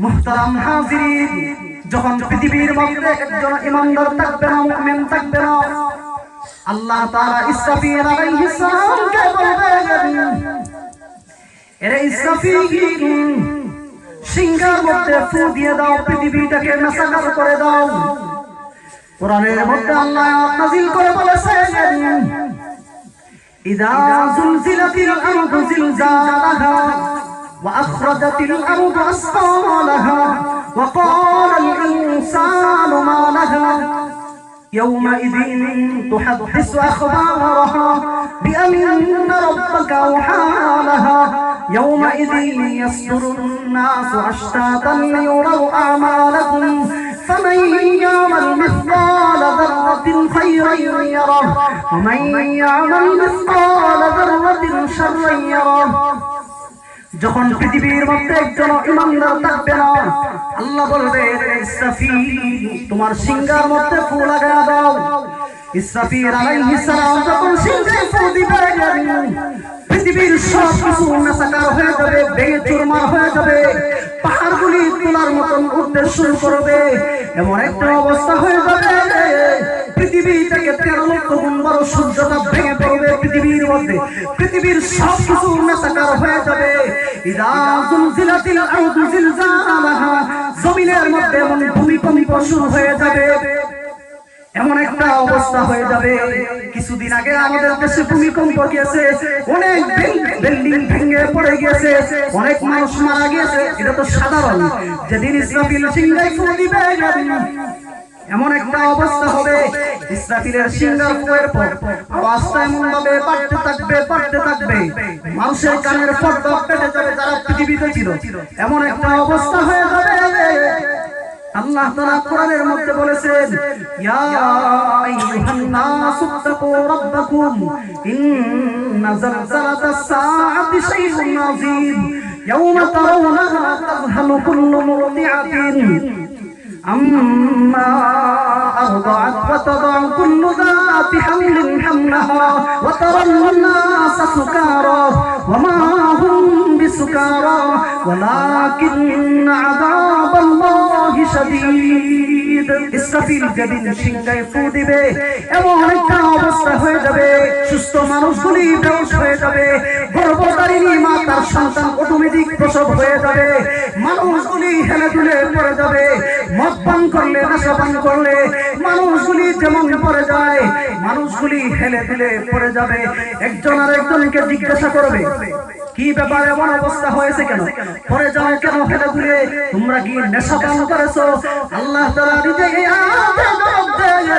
মুহতারাম হাজিরিন, যখন পৃথিবীর মধ্যে একজন ইমানদার থাকবে না, মুমিন থাকবে না, আল্লাহ তাআলা ইসরাফিল আলাইহিস সালামকে বলবেন, এরে ইসরাফিল, সিংহার মধ্যে ফু দিয়ে দাও, পৃথিবীটাকে মেসাকার করে দাও। কোরআনের মধ্যে আল্লাহ নাজিল করে বলেছেন, ইদা জুলজিলাতিল আরদু জিলজালাহা। وأخرجت الأرض أثقالها وقال الإنسان ما لها؟ يومئذ تحدث أخبارها بأن ربك أوحى لها. يومئذ يصدر الناس أشتاتا ليروا أعمالهم. فمن يعمل مثقال ذرة خيرا يره ومن يعمل مثقال ذرة شرا يره. যখন পৃথিবীর মধ্যে একজন ইমানদার থাকবে না, আল্লাহ বলবে ইসরাফিল তোমার সিংহার মধ্যে ফুল লাগা দাও। ইসরাফিল আলাইহিস সালাম যখন সিংহে ফুল দিবে, পৃথিবীর সব কিছু মেসাকার হয়ে যাবে, ভেঙে চুরমার হয়ে যাবে, পাহাড়গুলি তোলার মতন উঠতে শুরু করবে, এমন একটা অবস্থা হয়ে যাবে। পৃথিবী থেকে তেরো লক্ষ গুণ বড় সূর্যটা ভেঙে পড়বে পৃথিবীর মধ্যে। পৃথিবীর সব কিছু মেসাকার হয়ে যাবে। জমিনের মধ্যে এমন ভূমিকম্প শুরু হয়ে যাবে। এমন একটা অবস্থা হয়ে যাবে। কিছুদিন আগে আমাদের দেশে ভূমিকম্প গিয়েছে। অনেক বিল্ডিং ভেঙে পড়ে গিয়েছে। অনেক মানুষ মারা গিয়েছে। এটা তো সাধারণ। যেদিন ইসরাফিল সিংহাই দিবে এমন একটা অবস্থা হবে, ইসরাফিলের সিংহার ফুয়ের পর। আওয়াজটা এমন ভাবে বাড়তে থাকবে বাড়তে থাকবে। মানুষের কানের পর্দা পেটে যাবে যারা পৃথিবীতে ছিল। এমন একটা অবস্থা হয়ে যাবে। আল্লাহ তাআলা কোরআনের মধ্যে বলেছেন, ইয়া আইয়ুহান নাসু তাকু রাব্বাকুম, ইন্না জালজালাতাস সাআতি শাইউন আযীম ইয়াওমা তারাওনাহা তাযহালু কুল্লু أما أرضعت وتضع كل ذات حمل حملها وترى الناس سكارى وما هم بسكارى ولكن عذاب الله شديد ইসরাফিল যেদিন সিংহায় ফু দিবে এমন একটা অবস্থা হয়ে যাবে সুস্থ মানুষগুলি বেউস হয়ে যাবে গর্ভধারিণী মা তার সন্তান অটোমেটিক প্রসব হয়ে যাবে মানুষগুলি হেলে দুলে পড়ে যাবে মদ পান করলে নেশা পান করলে মানুষগুলি যেমন পড়ে যায়, মানুষগুলি হেলে ফেলে পড়ে যাবে। একজন আর একজনকে জিজ্ঞাসা করবে, কি ব্যাপার, এমন অবস্থা হয়েছে কেন? পরে যাও কেন ফেলে ঘুরে? তোমরা কি নেশা পান করেছ? আল্লাহ তারা নিজে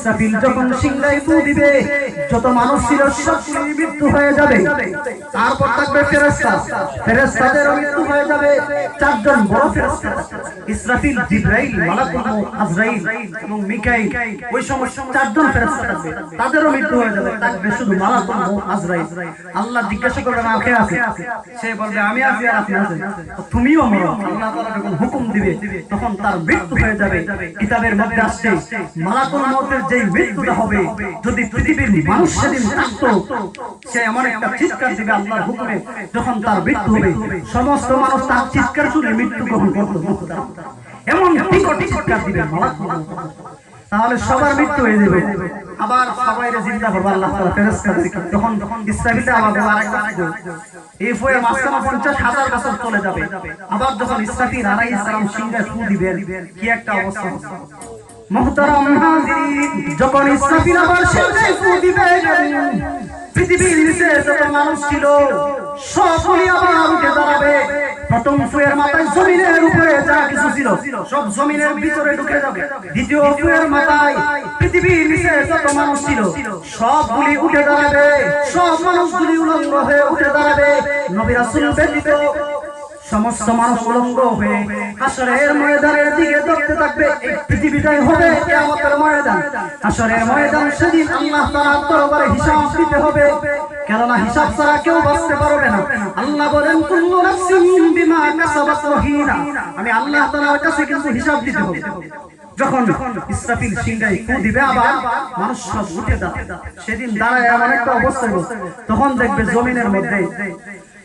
ইসরাফিল যখন সিংহায় ফু দিবে, যত মানুষ ছিল সবগুলি মৃত্যু হয়ে যাবে। তারপর থাকবে ফেরেশতা। ফেরেশতাদের মৃত্যু হয়ে যাবে চারজন বড় ফেরেশতা। ইসরাফিল, জিবরাইল, মালাকুল মউত, আজরাইল এবং মিকাইল, ওই সময় চারজন ফেরেশতা থাকবে। তাদেরও মৃত্যু হয়ে যাবে, থাকবে শুধু মালাকুল মউত, আজরাইল। আল্লাহ জিজ্ঞাসা করবে, না, কে আছে? সে বলবে, আমি আছি আর আপনি আছেন। তুমিও মরো। আল্লাহ তাআলা যখন হুকুম দিবে, তখন তার মৃত্যু হয়ে যাবে। কিতাবের মধ্যে আসছে, মালাকুল মউতের যেই মৃত্যুটা হবে, যদি পৃথিবীর মানুষ সেদিন থাকতো সে এমন একটা চিৎকার দিবে আল্লাহর হুকুমে, যখন তার মৃত্যু হবে, সমস্ত মানুষ তার চিৎকার শুনে মৃত্যু গ্রহণ করতো এমন বিকট চিৎকার দিবে তাহলে সবার মৃত্যু হয়ে যাবে। আবার সবাই চিন্তা করব আল্লাহ তাআলা ফেরেশতাদেরকে তখন তখন ইসরাফিলটা আরেকটা ফুল। এই ফুয়ে মাঝখানে পঞ্চাশ হাজার বছর চলে যাবে। আবার যখন ইসরাফিল আলাইহিস সালাম সিংহে ফু দিবেন কি একটা অবস্থা হবে। মুহতারাম হাজিরিন যখন ইসরাফিল আবার সিংহে ফু দিবেন পৃথিবীর নিচে যত মানুষ ছিল, সবগুলি আবার উঠে দাঁড়াবে প্রথম ফুয়ের মাথায় জমিনের উপরে যা কিছু ছিল, সব জমিনের ভিতরে ঢুকে যাবে। দ্বিতীয় ফুয়ের মাথায় পৃথিবীর নিচে যত মানুষ ছিল, সবগুলি উঠে দাঁড়াবে। সব মানুষগুলি উলঙ্গ হয়ে উঠে দাঁড়াবে। নবী রাসূল ব্যতীত সমস্ত মানুষ উলঙ্গ হয়ে হাসরের ময়দানের দিকে দেখতে থাকবে। এই পৃথিবীটাই হবে কিয়ামতের ময়দান। হাসরের ময়দান সেদিন আল্লাহ তাআলার দরবারে হিসাব দিতে হবে। কেননা হিসাব ছাড়া কেউ বাঁচতে পারবে না। আল্লাহ বলেন কুল্লু নাফসিন বিমা কাসাবাত রহিনা আমি আল্লাহ তাআলার কাছে কিন্তু হিসাব দিতে হবে। যখন ইসরাফিল সিংহাই ফু দিবে আবার মানুষ সব উঠে দাঁড়ায়। সেদিন দাঁড়ায় এমন একটা অবস্থা হবে, তখন দেখবে জমিনের মধ্যে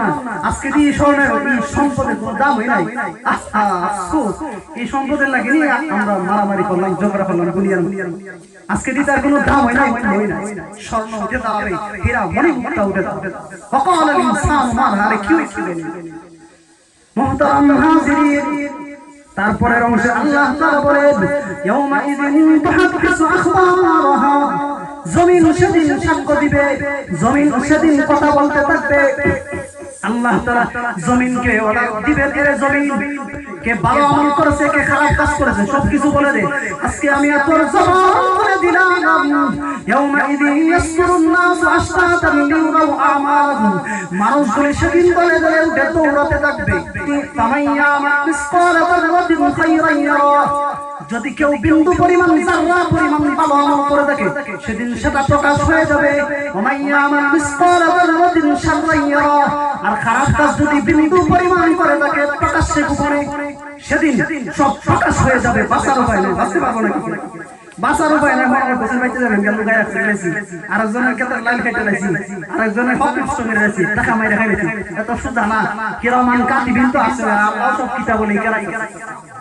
না। আজকে দিয়ে স্বর্ণের এই সম্পদের কোনো নাই। আফসোস। এই সম্পদের লাগেনি আমরা মারামারি করলাম, ঝগড়া করলাম আজকে তার কোনো নাই নাই। স্বর্ণ উঠে দাঁড়াবে মণি মুক্তা উঠে দাঁড়াবে। তারপরের অংশে আল্লাহ বলেন ইয়াউমা ইযিন আখবারাহা জমিন সেদিন সাক্ষ্য দিবে, জমিন সেদিন কথা বলতে থাকবে। আল্লাহ তাআলা জমিনকে অর্ডার দিবে এর জমিন, কে ভালো আমল করেছে, কে খারাপ কাজ করেছে, সবকিছু বলে দে। আজকে আমি তোর জবান বলে দিলাম ইয়াউমা ইয়াসদুরুন নাসু আশতাতান লিউরাউ মানুষগুলি সেদিন উঠে দৌড়াতে থাকবে। তামাইয়া ইয়ারা। যদি কেউ বিন্দু পরিমাণ জাররা পরিমাণ ভালো আমল করে থাকে সেদিন সেটা প্রকাশ হয়ে যাবে। ওমাইয়া আমার মিসকাল যাররাতিন শাররান ইয়ারা আর খারাপ কাজ যদি বিন্দু পরিমাণ করে থাকে প্রকাশ্যে গোপনে, সেদিন সব প্রকাশ হয়ে যাবে। বাঁচার উপায় নেই, বাঁচতে পারব না কি বাসার উপায় নাই মনে করতেছেন বাইতে যাবেন গেল গায়ে আসতে গেছি। আরেকজনের ক্ষেত্রে লাইন কেটে লাইছি আরেকজনের হক নষ্ট করে লাইছি টাকা মাইরে খাইছি এত সুদা না কিরমান কাতিবিন তো আছে, আল্লাহ সব কিতাব বলে কেরাই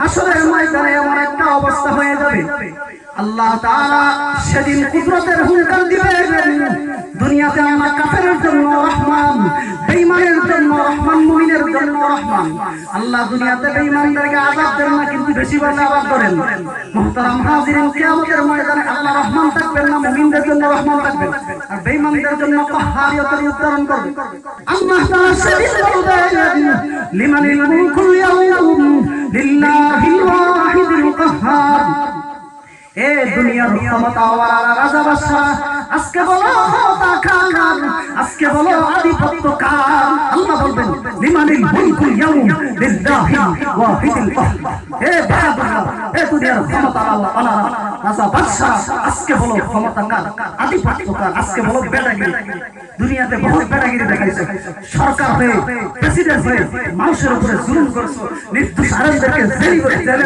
হাসরের ময়দানে এমন একটা অবস্থা হয়ে যাবে। আল্লাহ তাআলা সেদিন কুদরতের হুঙ্কার দিবেন দুনিয়াতে আমরা কাফেরের জন্য রহমান, বেঈমানের জন্য রহমান, মুমিনের জন্য রহমান। আল্লাহ দুনিয়াতে বেঈমানদেরকে আযাব দেন না, কিন্তু বেশি বেশি আযাব করেন। মুহতারাম হাজিরিন কিয়ামতের ময়দানে আল্লাহ রহমান থাকবেন না, মুমিনদের জন্য রহমান থাকবেন। আর বেঈমানদের জন্য কাহারিয়তের আল্লাহ তাআলা সেদিন বলবেন, লিমানিল ইয়াউম লিল্লাহিল ওয়াহিদিল কাহ্হার দুনিয়াতে বেটাগিরি দেখাইছে। সরকার হয়ে, প্রেসিডেন্ট হয়ে মানুষের উপরে জুলুম করছ, নির্দোষ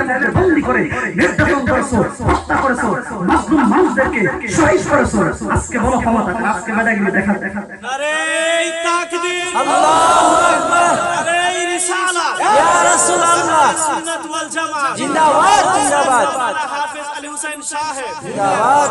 মধ্যে বন্দী করে, নির্যাতন করছ, হত্যা করেছ? মাসলুম মানুষদেরকে শহীদ করেছ? আজকে বলো ক্ষমতা আজকে বেটাগিরি দেখা। দেখা নারে তাকবীর আল্লাহু আকবার। নারে রিসালাত সুন্নাত ওয়াল জামাত। জিন্দাবাদ জিন্দাবাদ। হাফেজ আলী হুসাইন সাহেব জিন্দাবাদ।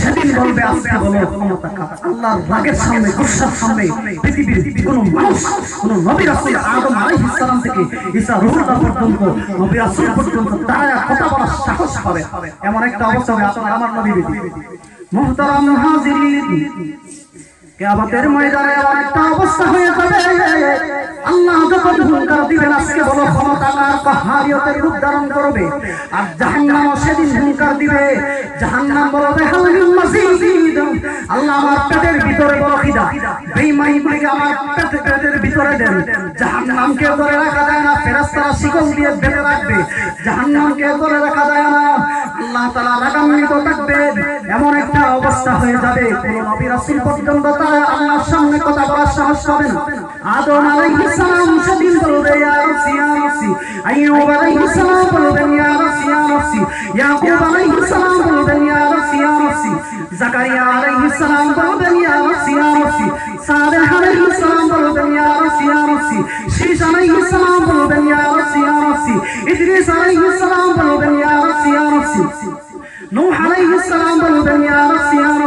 সেদিন বলবে আজকে বলো ক্ষমতা আল্লাহর রাগের সামনে গুসার সামনে পৃথিবীর কোন মানুষ কোন নবী রাসূল আদম আলাইহিস সালাম থেকে ঈসা রূহুল্লাহ পর্যন্ত নবী রাসূল পর্যন্ত দাঁড়ায় কথা বলার সাহস পাবে। এমন একটা অবস্থা হবে আপনার আমার নবী বিধি মুহতারাম হাজিরিন কিয়ামতের ময়দানে এমন একটা অবস্থা হয়ে যাবে। আল্লাহ যখন হুঙ্কার দিবেন, আজকে বলো ক্ষমতা কাহারিয়তের রূপ ধারণ করবে? আর জাহান্নাম সেদিন হুঙ্কার দিবে। জাহান্নাম বলবে আল্লাহ আমার পেটের ভিতরে বড় খিদা বেঈমানি থেকে আমার পেটে পেটের ভিতরে দেন। জাহান্নামকে ধরে রাখা যায় না, ফেরেশতারা শিকল দিয়ে বেঁধে রাখবে। জাহান্নামকে ধরে রাখা যায় না আল্লাহ তাআলা রাগান্বিত থাকবেন এমন একটা অবস্থা হয়ে যাবে। কোন নবী রাসূল পর্যন্ত আল্লাহর সামনে কথা বলার সাহস পাবে না। আদম বলবেন, ইয়া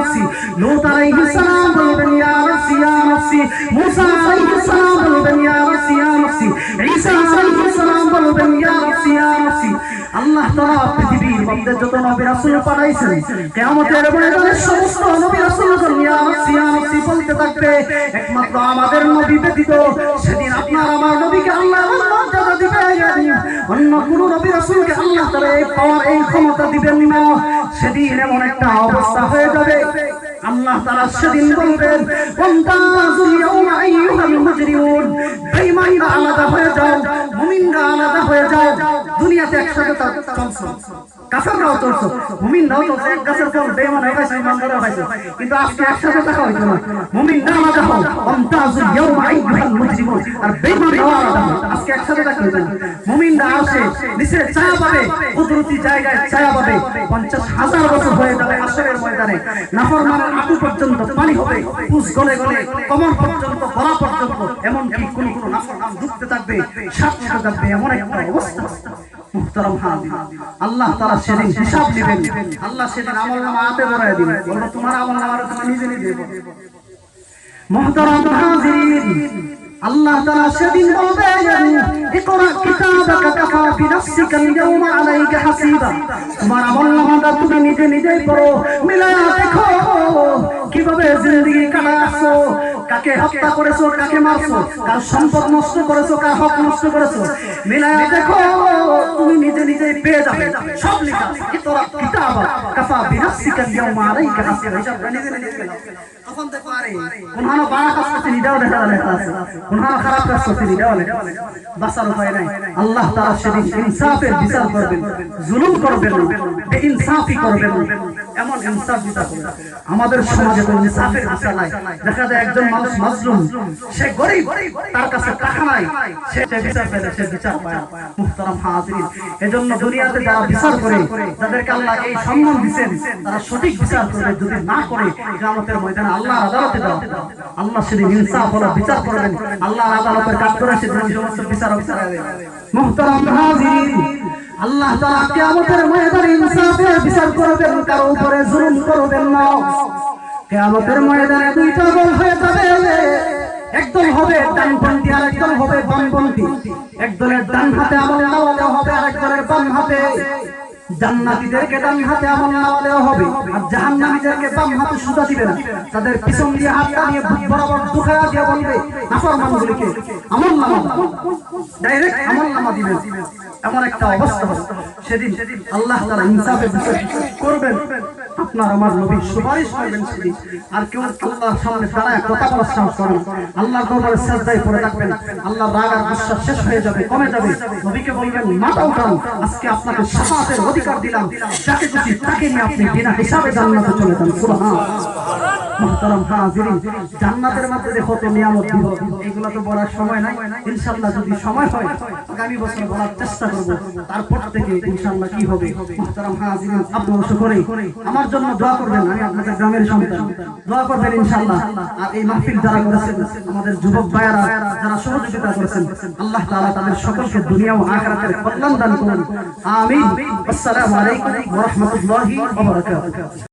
নাফসি। লূত আলাইহিস সালাম বলবেন ইয়া নাফসি ইয়া নাফসি। মুসা আলাইহিস সালাম বলবেন ইয়া নাফসি ইয়া নাফসি। ঈসা আলাইহিস সালাম বলবেন ইয়া নাফসি ইয়া নাফসি। আল্লাহ তাআলা পৃথিবীর মধ্যে যত নবী রাসূল পাঠাইছেন, কিয়ামতের ময়দানে সমস্ত নবী রাসূলগণ ইয়া নাফসি ইয়া নাফসি বলতে থাকবে, একমাত্র আমাদের নবী ব্যতীত সেদিন আপনার আমার নবীকে আল্লাহ মর্যাদা দিবে অন্য কোন নবী রাসূলকে আল্লাহ তাআলা এই পাওয়ার, এই ক্ষমতা দিবেন না সেদিন এমন একটা অবস্থা হয়ে যাবে। আল্লাহ তাআলা সেদিন বলবেন আলাদা হয়ে যাও, মুমিনরা আলাদা হয়ে যাও, দুনিয়াতে একসাথে চলছো। কাফেররাও চলছো চলছে, এক গাছের ফল আকু পর্যন্ত পানি হবে, পুষ গলে গলে, কমর পর্যন্ত গলা পর্যন্ত, এমনকি কোন কোন নাফরমান ডুবতে থাকবে সাত থাকবে, এমন একটা অবস্থা। আল্লাহ তারা সেদিন হিসাব নেবেন, আল্লাহ সেদিন আমল নামা আতে তোমার আমল নামার নিজে নিজে হাজির। আল্লাহ তাআলা সেদিন বলবেন ইকরা কিতাবাকা কাফা বিনাফসিকা আল-ইয়াওমা আলাইকা হাসিবা। তোমার আমলনামাটা তুমি নিজে নিজেই পড়ো মিলায়া দেখো কীভাবে জিন্দেগি কাটাছো কাকে হত্যা করেছ, কাকে মারছো, কার সম্পদ নষ্ট করেছ, কার হক নষ্ট করেছ, মিলায়া দেখো তুমি নিজে নিজেই পেয়ে যাবে। সব লেখা ইকরা কিতাবা কাফা বিনাফসিকা আল-ইয়াওমা আলাইকা হাসিবা। হিসাব নিজে নিজে তখন দেখো আরে কোনহানো বাড়া কাজ করছে নিটাও দেখা লেখা আছে। কোনহানো খারাপ কাজ করছে নিটাও লেখা বাঁচার উপায় নাই। আল্লাহ তাআলা সেদিন ইনসাফের বিচার করবেন, জুলুম করবেন না। ইনসাফই করবেন না। এমন ইনসাফ বিচার করবেন আমাদের সমাজে তো ইনসাফের বিচার নাই। দেখা যায় একজন মানুষ মাজলুম সে গরিব তার কাছে টাকা নাই। সে বিচার পেলে সে বিচার পায়। মুহতারাম হাজিরিন এজন্য দুনিয়াতে যারা বিচার করে যাদেরকে আল্লাহ এই সম্মান দিবেন তারা সঠিক বিচার করবে যদি না করে কিয়ামতের ময়দানে আল্লাহ আদালতে দাও আল্লাহ সেদিন ইনসাফ হলো বিচার করবেন আল্লাহ আদালতের কাজ করে সেদিন সমস্ত বিচার বিচার হবে মুহতারাম হাজিরিন আল্লাহ তাআলা কিয়ামতের ময়দানে ইনসাফের করবেন, কারও উপরে জুলুম করবেন না। কেয়ামতের ময়দানে দুইটা দল হয়ে যাবে। একদল হবে ডানপন্থী আর একদল হবে বামপন্থী। একদলের ডান হাতে আমল আলাদা হবে আর একদলের বাম হাতে। ডান হাতে আমল নাওয়ালেও হবে। আর জাহান্নামীদেরকে বাম হাতে সুতা দিবে না তাদের পিছন দিয়ে হাতটা নিয়ে বরাবর দিয়ে বলবে, নাফরমানগুলিকে আমল নামা ডাইরেক্ট আমল নামা দিবে এমন একটা অবস্থা। সেদিন আল্লাহ তারা ইনসাফের করবেন। আপনার আমার নবী সুপারিশ করবেন সেদিন আর কেউ আল্লাহর সামনে দাঁড়ায় কথা বলার সাহস করেন। আল্লাহর দরবারে সাজদায় পড়ে থাকবেন আল্লাহ রাগ আর বিশ্বাস শেষ হয়ে যাবে, কমে যাবে। নবীকে বলবেন, মাথা উঠান, আজকে আপনাকে সাফাতের অধিকার দিলাম। যাকে খুশি তাকে নিয়ে আপনি বিনা হিসাবে জান্নাতে চলে যান। সুবহান জান্নাতের মধ্যে দেখো তো নিয়ামত দিব, এগুলো তো বলার সময় নাই। ইনশাআল্লাহ যদি সময় হয়, আগামী বছর বলার চেষ্টা করব। তারপর থেকে ইনশাআল্লাহ কি হবে? আমার জন্য দোয়া করবেন, আমি আপনাদের গ্রামের সন্তান। দোয়া করবেন ইনশাআল্লাহ। আর এই মাহফিল যারা করেছেন, আমাদের যুবক ভাইয়েরা যারা সহযোগিতা করেছেন, আল্লাহ তাআলা তাদের সকলকে দুনিয়া ও আখিরাতের কল্যাণ দান করুন। আমিন। আসসালামু আলাইকুম ওয়া রাহমাতুল্লাহি ওয়া বারাকাতুহু।